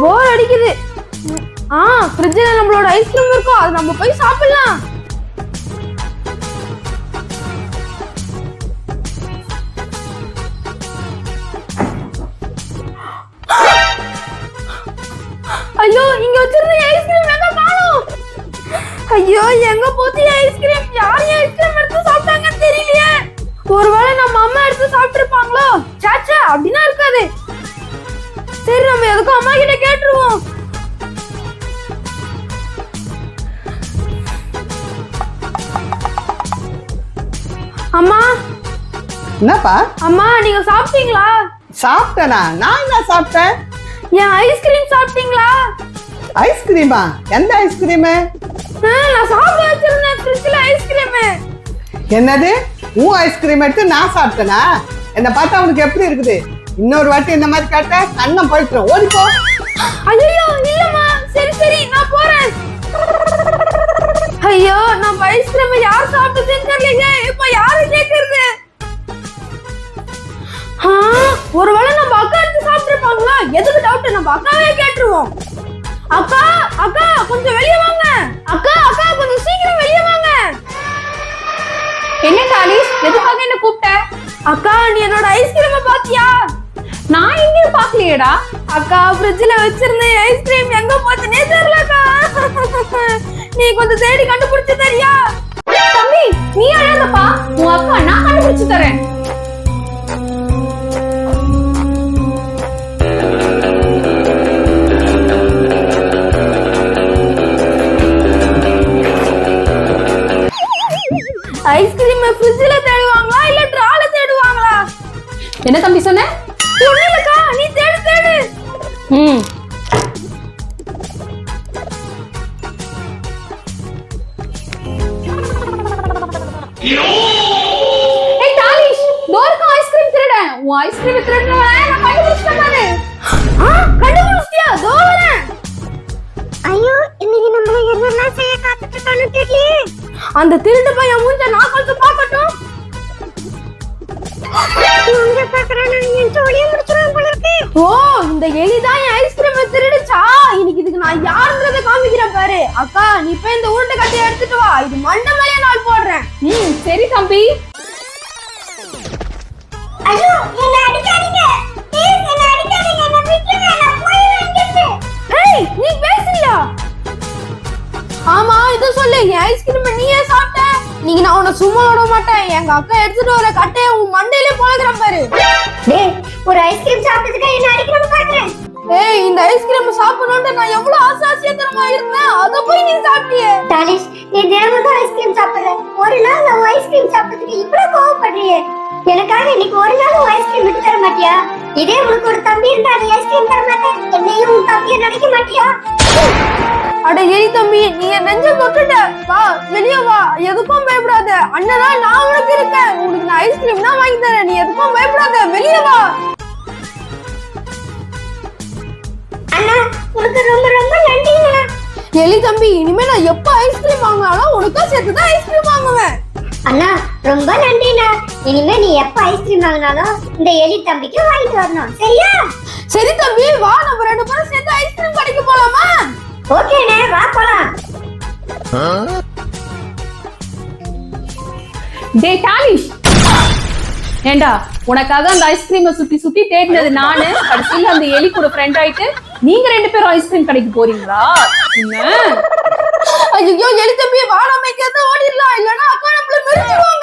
போர் அடிக்குது. ஆ ஃப்ரிட்ஜ்ல நம்மளோட ஐஸ்கிரீம் இருக்கும் அது நம்ம போய் சாப்பிடலாம். ஐயோ இங்க வச்சிருந்த ஐஸ்கிரீம் ஐயோ எங்க போச்சு ஐஸ்கிரீம்? யார் ஐஸ்கிரீம் எடுத்து சாப்பிட்டாங்கன்னு தெரியலையே. ஒருவேளை நம்ம அம்மா எடுத்து சாப்பிட்டுருப்பாங்களோ? சாச்சா அப்படின்னா இருக்காது. சரி நம்ம எதுக்கும் அம்மா கிட்ட கேட்டுருவோம். அம்மா. என்னப்பா? அம்மா நீங்க சாப்பிட்டீங்களா? சாப்பிட்டேனா? நான் என்ன சாப்பிட்டேன்? என் ஐஸ்கிரீம் சாப்பிட்டீங்களா? ஐஸ்கிரீமா? எந்த ஐஸ்கிரீமு? நான் சாப்பிட வச்சிருந்தேன் ஃப்ரிட்ஜ்ல ஐஸ்கிரீம் என்னது? உன் ஐஸ்கிரீம் எடுத்து நான் சாப்பிட்டேனா? என்னை பார்த்தா உனக்கு எப்படி இருக்குது? இன்னொரு வாட்டி இந்த மாதிரி கேட்ட கண்ணம் போயிட்டுரும் ஓடிப்போ ஐயோ இல்லம்மா சரி சரி நான் போறேன். ஐயோ நம்ம ஐஸ்கிரீம் யார் சாப்பிட்டதுன்னு தெரியலையே. இப்ப யாரு கேக்குறது? ஒருவேளை நம்ம அக்கா எடுத்து சாப்பிட்டுருப்பாங்களா? எதுக்கு டவுட் நம்ம அக்காவே கேட்டுருவோம். அக்கா அக்கா கொஞ்சம் வெளியே வாங்க. அக்கா அக்கா கொஞ்சம் சீக்கிரம் வெளியே வாங்க. என்ன டாலிஷ் எதுக்காக என்ன கூப்பிட்ட? அக்கா நீ என்னோட ஐஸ்கிரீமை பாத்தியா? நான் எங்கேயும் பாக்கலையேடா. அக்கா ஃப்ரிட்ஜ்ல வச்சிருந்த ஐஸ்கிரீம் எங்க போச்சுனே தெரியலக்கா நீ கொஞ்சம் தேடி கண்டுபிடிச்சு தெரியா. தம்பி நீ அழாதப்பா உன் அக்கா நான் கண்டுபிடிச்சு தரேன். என்ன தம்பி சொன்ன? ஒண்ணுலக்கா நீ தேடு தேடு. ம். ஏய் டாலிஷ் டோருக்கு ஐஸ்கிரீம் திருடன் உன் ஐஸ்கிரீம் திருடுனவன் நான் பாரு. ஆ கண்டுபிடிச்சிட்டியா? தோ வரேன். ஐயோ இன்னைக்கு நம்மள என்னெல்லாம் செய்ய காத்துட்டு இருக்கான்னு தெரியலையே. அந்த திருட்டு பையன் மூஞ்ச நான் கொஞ்சம் பார்க்கட்டும். ஓ இந்த எலி தான் என் ஐஸ்கிரீம் திருடுச்சா? இன்னைக்கு இதுக்கு நான் யாருன்றத காமிக்கிறேன் பாரு. அக்கா நீ போய் இந்த உருண்டை கட்டி எடுத்துட்டு வா. இது மண்டை மேலே நாள் போடுறேன். ம் சரி தம்பி. ஐயோ என்ன அடிக்காதீங்க. ப்ளீஸ் என்ன அடிக்காதீங்க. என்ன விட்டுருங்க நான் போய் இங்கிருந்து ஏய் நீ பேசுறியா? ஆமா இது சொல்லு. என் ஐஸ்கிரீம் நீயே சாப்பிட்ட நீங்க நான் உன்னை சும்மா விட மாட்டேன். எங்க அக்கா எடுத்துட்டு வர கட்டைய உன் மண்டையிலே போலகிறேன் பாரு. டேய் ஒரு ஐஸ்கிரீம் சாப்பிட்டதுக்கு என்ன அடிக்கணும் பாக்குறேன்? ஏய் இந்த ஐஸ்கிரீம் சாப்பிடணும்னு நான் எவ்வளவு ஆசாசியத்தனமா இருந்தேன்? அத போய் நீ சாப்பிட்டியே. டாலிஷ் நீ தினமும் தான் ஐஸ்கிரீம் சாப்பிடுற. ஒரு நாள் நான் ஐஸ்கிரீம் சாப்பிட்டதுக்கு இவ்வளவு கோவப்படுறியே. எனக்காக இன்னைக்கு ஒரு நாள் ஐஸ்கிரீம் விட்டு தர மாட்டியா? இதே உனக்கு ஒரு தம்பி இருந்தா நீ ஐஸ்கிரீம் தர மாட்டேன் என்னையும் உன் தம்பியை நினைக்க மாட்டியா? அட எலி தம்பி நீ என் நெஞ்ச தொட்டுட்ட. வா வெளிய வா. எதுக்கும் பயப்படாத. அண்ணனா நான் உனக்கு இருக்கேன். உனக்கு நான் ஐஸ்கிரீம் தான் வாங்கி தரேன். நீ எதுக்கும் பயப்படாத. வெளிய வா. அண்ணா உனக்கு ரொம்ப ரொம்ப நன்றிங்க. எலி தம்பி இனிமே நான் எப்ப ஐஸ்கிரீம் வாங்கினாலும் உனக்கும் சேர்த்து தான் ஐஸ்கிரீம் வாங்குவேன். அண்ணா ரொம்ப நன்றிண்ணா. இனிமே நீ எப்ப ஐஸ்கிரீம் வாங்கினாலும் இந்த எலி தம்பிக்கு வாங்கிட்டு வரணும். சரியா? சரி தம்பி வா. நம்ம ரெண்டு பேரும் சேர்ந்து ஐஸ்கிரீம் கடைக்கு போலாமா? ஓகேண்ணே வா போலாம். டேய் டாலிஷ் ஏண்டா உனக்காக அந்த ஐஸ்கிரீமை சுத்தி சுத்தி தேடினது நானு கடைசியில அந்த எலி கூட ஃப்ரெண்ட் ஆயிட்டு நீங்க ரெண்டு பேரும் ஐஸ்கிரீம் கடைக்கு போறீங்களா? என்ன? ஐயோ எலி தம்பி வா நம்ம எங்கேயாவது ஓடிடலாம். இல்லனா அக்கா நம்மள மிதிச்சிடுவாங்க